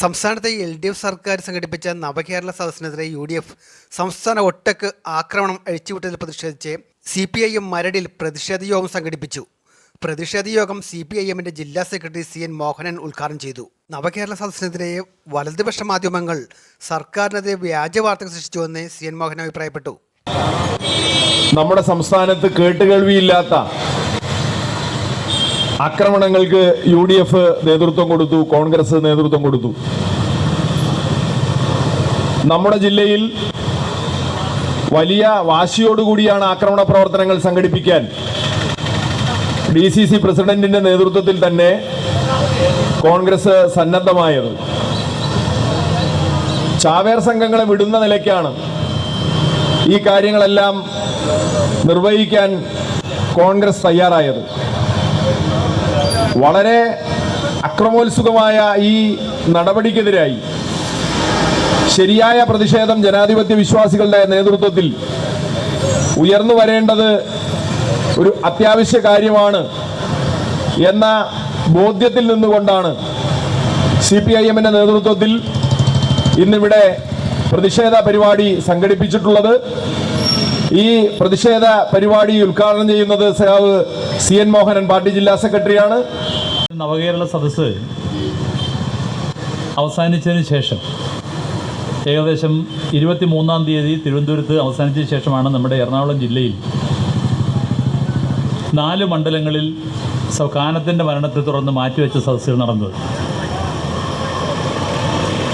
സംസ്ഥാനത്തെ L D F സർക്കാർ സംഘടിപ്പിച്ച നവകേരള സദസ്സിനെതിരെ യു ഡി എഫ് സംസ്ഥാന ഒട്ടക്ക് ആക്രമണം അഴിച്ചുവിട്ടതിൽ പ്രതിഷേധിച്ച് സി പി ഐ എം മരടിൽ പ്രതിഷേധ യോഗം സംഘടിപ്പിച്ചു. പ്രതിഷേധ യോഗം സി പി ഐ എമ്മിന്റെ ജില്ലാ സെക്രട്ടറി സി എൻ മോഹനൻ ഉദ്ഘാടനം ചെയ്തു. നവകേരള സദസ്സിനെതിരെ വലതുപക്ഷ മാധ്യമങ്ങൾ സർക്കാരിനെതിരെ വ്യാജ വാർത്തകൾ സൃഷ്ടിച്ചുവെന്ന് സി എൻ മോഹൻ അഭിപ്രായപ്പെട്ടു. നമ്മുടെ സംസ്ഥാനത്ത് കേട്ടുകേൾവിയില്ലാത്ത ആക്രമണങ്ങൾക്ക് യു ഡി എഫ് നേതൃത്വം കൊടുത്തു കോൺഗ്രസ് നേതൃത്വം കൊടുത്തു. നമ്മുടെ ജില്ലയിൽ വലിയ വാശിയോടുകൂടിയാണ് ആക്രമണ പ്രവർത്തനങ്ങൾ സംഘടിപ്പിക്കാൻ. ഡി സി സി പ്രസിഡന്റിന്റെ നേതൃത്വത്തിൽ തന്നെ കോൺഗ്രസ് സന്നദ്ധമായത്. ചാവേർ സംഘങ്ങളെ വിടുന്ന നിലയ്ക്കാണ് ഈ കാര്യങ്ങളെല്ലാം നിർവഹിക്കാൻ കോൺഗ്രസ് തയ്യാറായത്. വളരെ അക്രമോത്സുകമായ ഈ നടപടിക്കെതിരായി ശരിയായ പ്രതിഷേധം ജനാധിപത്യ വിശ്വാസികളുടെ നേതൃത്വത്തിൽ ഉയർന്നു വരേണ്ടത് ഒരു അത്യാവശ്യ കാര്യമാണ് എന്ന ബോധ്യത്തിൽ നിന്നുകൊണ്ടാണ് സി പി ഐ എമ്മിന്റെ നേതൃത്വത്തിൽ ഇന്നിവിടെ പ്രതിഷേധ പരിപാടി സംഘടിപ്പിച്ചിട്ടുള്ളത്. ഈ പ്രതിഷേധ പരിപാടി ഉദ്ഘാടനം ചെയ്യുന്നത് സഖാവ് സി എൻ മോഹനൻ പാർട്ടി ജില്ലാ സെക്രട്ടറിയാണ്. നവകേരള സദസ്സ് അവസാനിച്ചതിന് ശേഷം ഏകദേശം ഇരുപത്തി മൂന്നാം തീയതി തിരുവനന്തപുരത്ത് അവസാനിച്ചതിന് ശേഷമാണ് നമ്മുടെ എറണാകുളം ജില്ലയിൽ നാല് മണ്ഡലങ്ങളിൽ സ്വകാനത്തിന്റെ മരണത്തെ തുടർന്ന് മാറ്റിവെച്ച സദസ്സുകൾ നടന്നത്.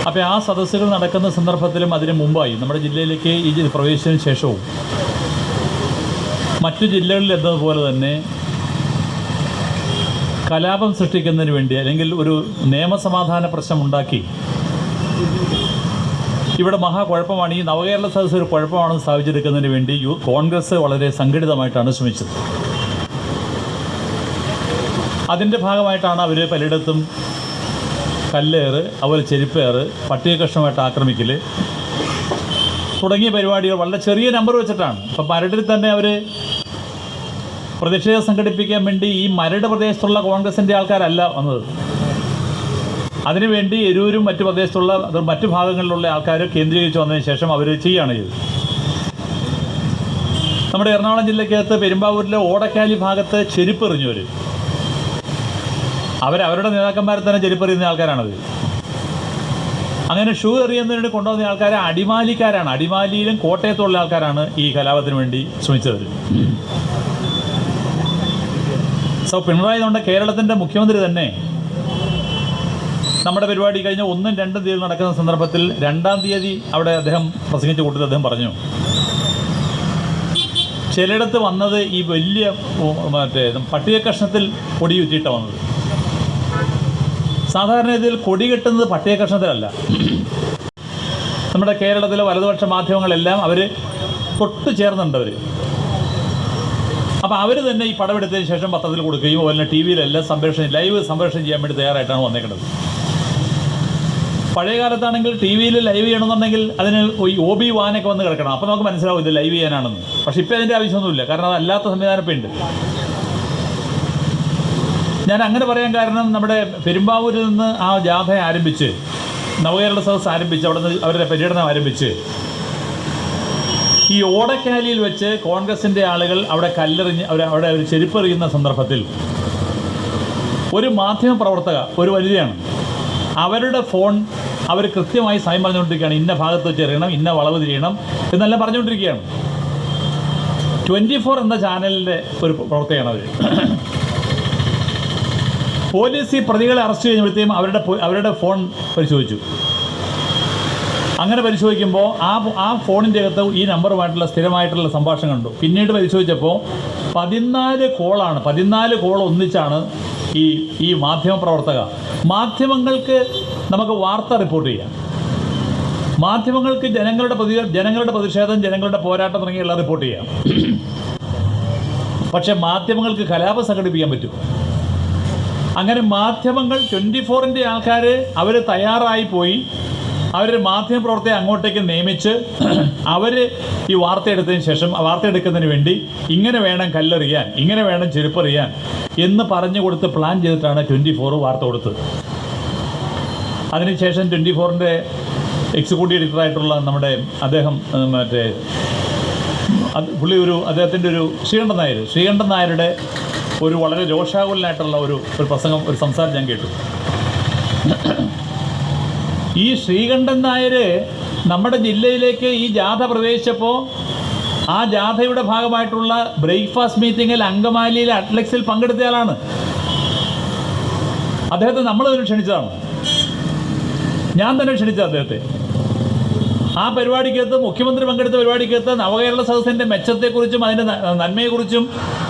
അപ്പോൾ ആ സദസ്സുകൾ നടക്കുന്ന സന്ദർഭത്തിലും അതിന് മുമ്പായി നമ്മുടെ ജില്ലയിലേക്ക് ഈ പ്രവേശിച്ചതിന് ശേഷവും മറ്റു ജില്ലകളിൽ എന്നതുപോലെ തന്നെ കലാപം സൃഷ്ടിക്കുന്നതിന് വേണ്ടി അല്ലെങ്കിൽ ഒരു നിയമസമാധാന പ്രശ്നം ഉണ്ടാക്കി ഇവിടെ മഹാകുഴപ്പമാണ് ഈ നവകേരള സദസ്സ് ഒരു കുഴപ്പമാണെന്ന് സ്ഥാപിച്ചെടുക്കുന്നതിന് വേണ്ടി യു കോൺഗ്രസ് വളരെ സംഘടിതമായിട്ടാണ് ശ്രമിച്ചത്. അതിന്റെ ഭാഗമായിട്ടാണ് അവർ പലയിടത്തും കല്ലേറ് അതുപോലെ ചെരുപ്പേറ് പട്ടിക കഷ്ണമായിട്ട് ആക്രമിക്കൽ തുടങ്ങിയ പരിപാടികൾ വളരെ ചെറിയ നമ്പർ വെച്ചിട്ടാണ്. അപ്പം മരടിൽ തന്നെ അവർ പ്രതിഷേധം സംഘടിപ്പിക്കാൻ വേണ്ടി ഈ മരട് പ്രദേശത്തുള്ള കോൺഗ്രസിന്റെ ആൾക്കാരല്ല വന്നത്. അതിനുവേണ്ടി എരൂരും മറ്റു പ്രദേശത്തുള്ള മറ്റു ഭാഗങ്ങളിലുള്ള ആൾക്കാർ കേന്ദ്രീകരിച്ച് വന്നതിന് ശേഷം അവർ ചെയ്യുകയാണ് ചെയ്തത്. നമ്മുടെ എറണാകുളം ജില്ലയ്ക്കകത്ത് പെരുമ്പാവൂരിലെ ഓടക്കാലി ഭാഗത്ത് ചെരുപ്പെറിഞ്ഞവർ അവർ അവരുടെ നേതാക്കന്മാരെ തന്നെ ചെരുപ്പെറിയുന്ന ആൾക്കാരാണത്. അങ്ങനെ ഷൂ എറിയുന്നതിന് കൊണ്ടുവന്ന ആൾക്കാരെ അടിമാലിക്കാരാണ്. അടിമാലിയിലും കോട്ടയത്തുള്ള ആൾക്കാരാണ് ഈ കലാപത്തിന് വേണ്ടി ശ്രമിച്ചവർ സോ പിണറായി നമ്മുടെ കേരളത്തിന്റെ മുഖ്യമന്ത്രി തന്നെ നമ്മുടെ പരിപാടി കഴിഞ്ഞ ഒന്നും രണ്ടും തീയതി നടക്കുന്ന സന്ദർഭത്തിൽ രണ്ടാം തീയതി അവിടെ അദ്ദേഹം പ്രസംഗിച്ച കൂട്ടത്തിൽ അദ്ദേഹം പറഞ്ഞു. ചിലയിടത്ത് വന്നത് ഈ വലിയ മറ്റേ പട്ടിക കഷ്ണത്തിൽ കൊടി ചുറ്റിയിട്ടാണ് വന്നത്. സാധാരണ ഇതിൽ കൊടി കെട്ടുന്നത് പട്ടിക കഷ്ണത്തിലല്ല. നമ്മുടെ കേരളത്തിലെ വലതുപക്ഷ മാധ്യമങ്ങളെല്ലാം അവർ തൊട്ട് ചേർന്നുണ്ട് അവർ അപ്പോൾ അവർ തന്നെ ഈ പടമെടുത്തതിന് ശേഷം പത്രത്തിൽ കൊടുക്കുകയും അതുപോലെ ടി വിയിലെല്ലാം സംപ്രേഷണം ലൈവ് സംപ്രേഷണം ചെയ്യാൻ വേണ്ടി തയ്യാറായിട്ടാണ് വന്നേക്കുന്നത്. പഴയ കാലത്താണെങ്കിൽ ടി വിയിൽ ലൈവ് ചെയ്യണമെന്നുണ്ടെങ്കിൽ അതിന് ഈ ഒ ബി വാനൊക്കെ വന്ന് കിടക്കണം. അപ്പോൾ നമുക്ക് മനസ്സിലാവും ഇത് ലൈവ് ചെയ്യാനാണെന്ന്. പക്ഷേ ഇപ്പോൾ അതിന്റെ ആവശ്യമൊന്നുമില്ല. കാരണം അതല്ലാത്ത സംവിധാനം ഇപ്പോൾ ഉണ്ട്. ഞാൻ അങ്ങനെ പറയാൻ കാരണം നമ്മുടെ പെരുമ്പാവൂരിൽ നിന്ന് ആ ജാഥ ആരംഭിച്ച് നവകേരള സദസ് ആരംഭിച്ച് അവിടെ നിന്ന് അവരുടെ പര്യടനം ആരംഭിച്ച് ഈ ഓടക്കാലിയിൽ വെച്ച് കോൺഗ്രസിന്റെ ആളുകൾ അവിടെ കല്ലെറിഞ്ഞ് അവർ അവിടെ ഒരു ചെരുപ്പെറിയുന്ന സന്ദർഭത്തിൽ ഒരു മാധ്യമ പ്രവർത്തക ഒരു വനിതയാണ്. അവരുടെ ഫോൺ അവർ കൃത്യമായി സമയം പറഞ്ഞുകൊണ്ടിരിക്കുകയാണ്. ഇന്ന ഭാഗത്ത് വെച്ച് എറിയണം ഇന്ന വളവ് തിരിയണം എന്നെല്ലാം പറഞ്ഞുകൊണ്ടിരിക്കുകയാണ്. ട്വന്റി ഫോർ എന്ന ചാനലിന്റെ ഒരു പ്രവർത്തകയാണ് അവർ പോലീസ് ഈ പ്രതികളെ അറസ്റ്റ് ചെയ്യുമ്പോഴത്തേക്കും അവരുടെ അവരുടെ ഫോൺ പരിശോധിച്ചു. അങ്ങനെ പരിശോധിക്കുമ്പോൾ ആ ആ ഫോണിന്റെ അകത്ത് ഈ നമ്പറുമായിട്ടുള്ള സ്ഥിരമായിട്ടുള്ള സംഭാഷണം കണ്ടു. പിന്നീട് പരിശോധിച്ചപ്പോൾ പതിനാല് കോളാണ് പതിനാല് കോൾ ഒന്നിച്ചാണ് ഈ ഈ മാധ്യമപ്രവർത്തക മാധ്യമങ്ങൾക്ക് നമുക്ക് വാർത്ത റിപ്പോർട്ട് ചെയ്യാം. മാധ്യമങ്ങൾക്ക് ജനങ്ങളുടെ പ്രതി ജനങ്ങളുടെ പ്രതിഷേധം ജനങ്ങളുടെ പോരാട്ടം തുടങ്ങിയുള്ള റിപ്പോർട്ട് ചെയ്യാം. പക്ഷെ മാധ്യമങ്ങൾക്ക് കലാപം സംഘടിപ്പിക്കാൻ പറ്റും. അങ്ങനെ മാധ്യമങ്ങൾ ട്വന്റി ഫോറിന്റെ ആൾക്കാർ അവർ തയ്യാറായി പോയി അവർ മാധ്യമപ്രവർത്തകരെ അങ്ങോട്ടേക്ക് നിയമിച്ച് അവർ ഈ വാർത്ത എടുത്തതിന് ശേഷം വാർത്ത എടുക്കുന്നതിന് വേണ്ടി ഇങ്ങനെ വേണം കല്ലെറിയാൻ ഇങ്ങനെ വേണം ചെരുപ്പറിയാൻ എന്ന് പറഞ്ഞു കൊടുത്ത് പ്ലാൻ ചെയ്തിട്ടാണ് ട്വന്റി ഫോർ വാർത്ത കൊടുത്തത്. അതിനുശേഷം ട്വന്റി ഫോറിന്റെ എക്സിക്യൂട്ടീവ് എഡിറ്ററായിട്ടുള്ള നമ്മുടെ അദ്ദേഹം മറ്റേ പുള്ളി ഒരു അദ്ദേഹത്തിന്റെ ഒരു ശ്രീകണ്ഠൻ നായർ ശ്രീകണ്ഠൻ നായരുടെ ഒരു വളരെ രോഷാകുലനായിട്ടുള്ള ഒരു ഒരു പ്രസംഗം ഒരു സംസാരം ഞാൻ കേട്ടു. ഈ ശ്രീകണ്ഠൻ നായർ നമ്മുടെ ജില്ലയിലേക്ക് ഈ ജാഥ പ്രവേശിച്ചപ്പോൾ ആ ജാഥയുടെ ഭാഗമായിട്ടുള്ള ബ്രേക്ക്ഫാസ്റ്റ് മീറ്റിങ്ങിൽ അങ്കമാലിയിലെ അറ്റ്ലക്സിൽ പങ്കെടുത്തയാളാണ്. അദ്ദേഹത്തെ നമ്മൾ തന്നെ ക്ഷണിച്ചതാണ്. ഞാൻ തന്നെ ക്ഷണിച്ചത് അദ്ദേഹത്തെ. ആ പരിപാടിക്കകത്ത് മുഖ്യമന്ത്രി പങ്കെടുത്ത പരിപാടിക്കകത്ത് നവകേരള സദസ്സിന്റെ മെച്ചത്തെക്കുറിച്ചും അതിന്റെ നന്മയെക്കുറിച്ചും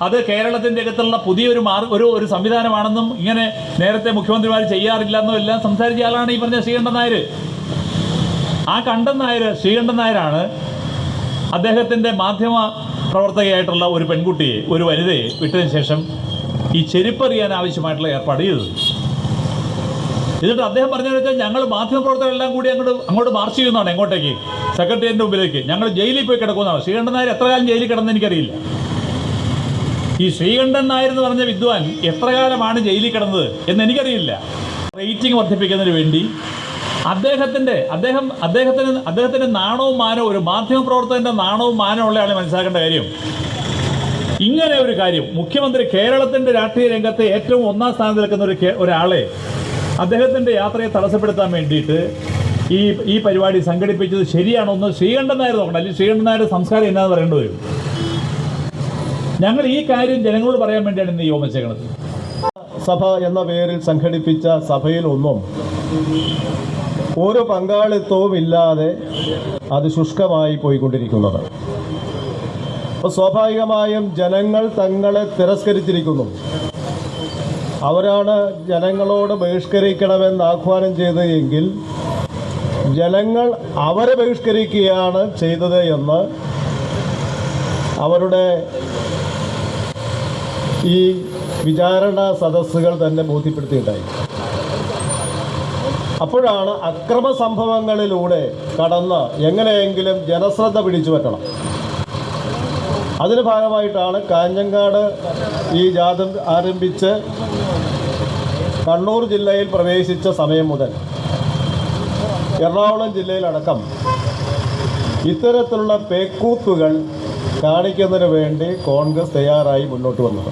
അത് കേരളത്തിന്റെ അകത്തുള്ള പുതിയൊരു മാർ ഒരു ഒരു സംവിധാനമാണെന്നും ഇങ്ങനെ നേരത്തെ മുഖ്യമന്ത്രിമാർ ചെയ്യാറില്ല എന്നും എല്ലാം സംസാരിച്ച ആളാണ് ഈ പറഞ്ഞ ശ്രീകണ്ഠൻ നായർ. ആ കണ്ഠൻ നായർ ശ്രീകണ്ഠൻ നായരാണ് അദ്ദേഹത്തിന്റെ മാധ്യമ പ്രവർത്തകയായിട്ടുള്ള ഒരു പെൺകുട്ടിയെ ഒരു വനിതയെ വിട്ടതിന് ശേഷം ഈ ചെരുപ്പറിയാൻ ആവശ്യമായിട്ടുള്ള ഏർപ്പാട് ചെയ്തത്. എന്നിട്ട് അദ്ദേഹം പറഞ്ഞതെന്ന് വെച്ചാൽ ഞങ്ങൾ മാധ്യമപ്രവർത്തകരെല്ലാം കൂടി അങ്ങോട്ട് അങ്ങോട്ട് മാർച്ച് ചെയ്യുന്നതാണ് എങ്ങോട്ടേക്ക്? സെക്രട്ടേറിയറ്റിന്റെ മുമ്പിലേക്ക്. ഞങ്ങൾ ജയിലിൽ പോയി കിടക്കുന്നതാണ്. ശ്രീകണ്ഠൻ നായർ എത്ര കാലം ജയിലിൽ കിടന്ന് എനിക്കറിയില്ല. ഈ ശ്രീകണ്ഠൻ നായർ എന്ന് പറഞ്ഞ വിദ്വാൻ എത്ര കാലമാണ് ജയിലിൽ കിടന്നത് എന്ന് എനിക്കറിയില്ല. റേറ്റിംഗ് വർദ്ധിപ്പിക്കുന്നതിന് വേണ്ടി അദ്ദേഹത്തിന്റെ അദ്ദേഹം അദ്ദേഹത്തിന് അദ്ദേഹത്തിന്റെ നാണവും മാനവും ഒരു മാധ്യമപ്രവർത്തകന്റെ നാണവും മാനവും ഉള്ള ആളെ മനസ്സിലാക്കേണ്ട കാര്യം. ഇങ്ങനെ ഒരു കാര്യം മുഖ്യമന്ത്രി കേരളത്തിന്റെ രാഷ്ട്രീയ രംഗത്തെ ഏറ്റവും ഒന്നാം സ്ഥാനത്ത് നിൽക്കുന്ന ഒരു ഒരാളെ അദ്ദേഹത്തിന്റെ യാത്രയെ തടസ്സപ്പെടുത്താൻ വേണ്ടിയിട്ട് ഈ ഈ പരിപാടി സംഘടിപ്പിച്ചത് ശരിയാണോ എന്ന് ശ്രീകണ്ഠൻ നായർ നോക്കണം. അല്ലെങ്കിൽ ശ്രീകണ്ഠൻ നായരുടെ സംസ്കാരം എന്നാന്ന് പറയേണ്ടി വരും. ഞങ്ങൾ ഈ കാര്യം ജനങ്ങളോട് പറയാൻ വേണ്ടിയാണ് ഇന്ന് വെച്ചേക്കണത് സഭ എന്ന പേരിൽ സംഘടിപ്പിച്ച സഭയിൽ ഒന്നും ഒരു പങ്കാളിത്തവും ഇല്ലാതെ അത് ശുഷ്കമായി പോയിക്കൊണ്ടിരിക്കുന്നത്. അപ്പോൾ സ്വാഭാവികമായും ജനങ്ങൾ തങ്ങളെ തിരസ്കരിച്ചിരിക്കുന്നു. അവരാണ് ജനങ്ങളോട് ബഹിഷ്കരിക്കണമെന്ന് ആഹ്വാനം ചെയ്തതെങ്കിൽ ജനങ്ങൾ അവരെ ബഹിഷ്കരിക്കുകയാണ് ചെയ്തത് എന്ന് അവരുടെ ഈ വിചാരണ സദസ്സുകൾ തന്നെ ബോധ്യപ്പെടുത്തിയിട്ടുണ്ടായി. അപ്പോഴാണ് അക്രമ സംഭവങ്ങളിലൂടെ കടന്ന് എങ്ങനെയെങ്കിലും ജനശ്രദ്ധ പിടിച്ചു വെക്കണം അതിന് ഭാഗമായിട്ടാണ് കാഞ്ഞങ്ങാട് ഈ ജാഥ ആരംഭിച്ച് കണ്ണൂർ ജില്ലയിൽ പ്രവേശിച്ച സമയം മുതൽ എറണാകുളം ജില്ലയിലടക്കം ഇത്തരത്തിലുള്ള പേക്കൂത്തുകൾ കാണിക്കുന്നതിന് വേണ്ടി കോൺഗ്രസ് തയ്യാറായി മുന്നോട്ട് വന്നത്.